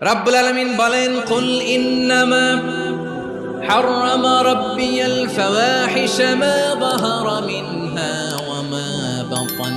রাব্বুল আলামিন বলেন কুল ইন্নামা حرم ربي الفواحش ما ظهر منها وما بطن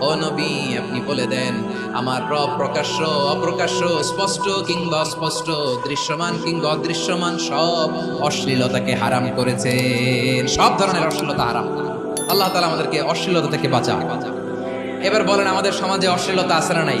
ও নবী আপনি বলে দেন আমার রব প্রকাশ্য অপ্রকাশ্য স্পষ্ট কিংবা অস্পষ্ট দৃশ্যমান কিংবা অদৃশ্যমান সব অশ্লীলতাকে হারাম করেছেন সব ধরনের অশ্লীলতা হারাম আল্লাহ তাআলা আমাদেরকে অশ্লীলতা থেকে বাঁচা এবার বলেন আমাদের সমাজে অশ্লীলতা আছে না নাই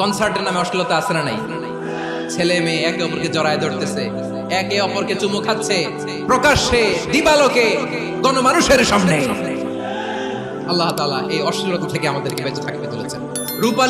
কনসার্টের নামে অশ্লীলতা আছে না নাই? ছেলে মেয়ে একে অপরকে জড়ায় ধরতেছে, একে অপরকে চুমু খাচ্ছে, প্রকাশ্যে দিবালোকে গণমানুষের সামনে। আল্লাহ তালা এই অশ্লীলতা থেকে আমাদেরকে বেঁচে থাকতে চলেছেন রূপালী